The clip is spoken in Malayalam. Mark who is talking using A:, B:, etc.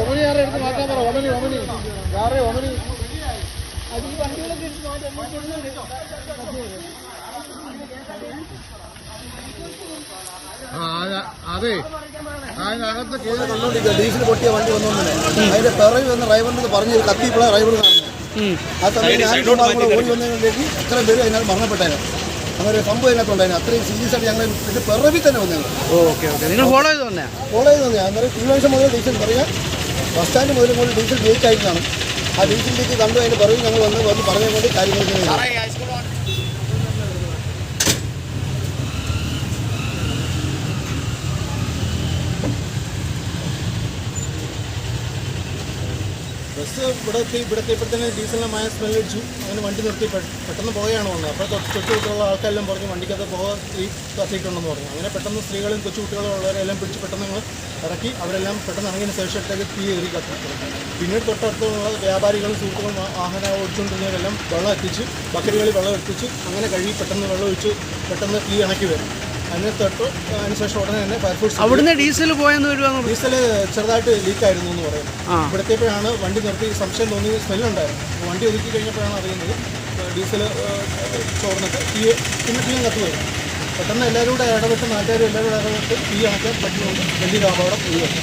A: ഒമനി ആരെ എടുത്ത് മാറ്റാൻ പറ. ഒമനി ഒമനി. ആരെ ഒമനി? അത് ഈ വണ്ടികളൊക്കെ എടുത്ത് മാറ്റാൻ അതെ അതിനകത്ത് കയറി
B: വന്നോണ്ടിരിക്കുക ഡീസൽ പൊട്ടിയ വണ്ടി വന്നോണ്ടേ അതിന്റെ പിറവി വന്ന് ഡ്രൈവറിന് പറഞ്ഞ് കത്തിപ്പോഴാണ് ഡ്രൈവർ കാണുന്നത് ആ സമയത്ത് ഞാൻ ഓടി വന്നതിലേക്ക് ഇത്രയും പേര് അതിനകത്ത് മരണപ്പെട്ടായിരുന്നു. അങ്ങനെ ഒരു സംഭവം അതിനകത്തുണ്ടായിരുന്നു അത്രയും സീരിയസ് ആയിട്ട് ഞങ്ങൾ പിന്നെ പിറവി തന്നെ വന്നു
C: ഓക്കെ ഓക്കെ. നിങ്ങൾ ഫോളോ ചെയ്ത് ഫോളോ
B: ചെയ്ത് വന്നത്. അന്നേരം തിങ്കളാഴ്ച മുതൽ ഡീസൽ പറയാം ബസ് സ്റ്റാൻഡ് മുതൽ മുതൽ ഡീസൽ ലീക്ക് ആയിരുന്നാണ് ആ ഡീസൽ ലീക്ക് കണ്ടു അതിന്റെ പിറവി ഞങ്ങൾ വന്ന് വന്ന് പറഞ്ഞുകൊണ്ട് കാര്യങ്ങൾ ബസ് ഇവിടെ എത്തി ഇവിടെ എത്തിയപ്പോഴത്തേന് ഡീസലിനെ മായ സ്മെൽ അടിച്ചു. അങ്ങനെ വണ്ടി നിർത്തി പെട്ടെന്ന് പോവുകയാണ് വന്നത്. അപ്പോൾ തൊട്ട് തൊട്ടുകുട്ടികളുള്ള ആൾക്കാരെല്ലാം പറഞ്ഞു വണ്ടിക്കകത്ത് പോകാൻ സ്ത്രീ കത്തിയിട്ടുണ്ടെന്ന് പറഞ്ഞു. അങ്ങനെ പെട്ടെന്ന് സ്ത്രീകളും കൊച്ചുകുട്ടികളും ഉള്ളവരെല്ലാം പിടിച്ച് പെട്ടെന്ന് ഞങ്ങൾ ഇറക്കി. അവരെല്ലാം പെട്ടെന്ന് ഇറങ്ങിയ ശേഷത്തേക്ക് തീ കയറി കത്തി. പിന്നീട് തൊട്ടടുത്തുള്ള വ്യാപാരികളും സുഹൃത്തുക്കളും വാഹനം ഓടിച്ചുകൊണ്ടിരുന്നവരെല്ലാം വെള്ളം എത്തിച്ച് ബക്കറ്റുകളിൽ വെള്ളം എത്തിച്ച് അങ്ങനെ കഴുകി പെട്ടെന്ന് വെള്ളം ഒഴിച്ച് പെട്ടെന്ന് തീ ഇണക്കി വരും. അതിന് തൊട്ട്. അതിനുശേഷം ഉടനെ തന്നെ ഫയർഫോഴ്സ്
C: അവിടുന്ന് ഡീസൽ പോയെന്ന് വരുവാന്ന്
B: ഡീസൽ ചെറുതായിട്ട് ലീക്ക് ആയിരുന്നു എന്ന് പറയുന്നു.
C: ആ.
B: ഇവിടത്തേപ്പോഴാണ് വണ്ടി നിർത്തി. സംശയം തോന്നി സ്മെല്ലുണ്ടായിരുന്നു വണ്ടി ഒതുക്കി കഴിഞ്ഞപ്പോഴാണ് അറിയുന്നത് ഡീസൽ ചോർന്നിട്ട് തീ പിന്നെ തീയും കത്ത് വരും. പെട്ടെന്ന് എല്ലാവരും കൂടെ ഇടപെട്ട് നാട്ടുകാരും എല്ലാവരും കൂടെ ഇടപെട്ട് തീ അണക്കാൻ പറ്റുന്നുണ്ട്. വലിയൊരു അപകടം. ഒഴിവാക്കി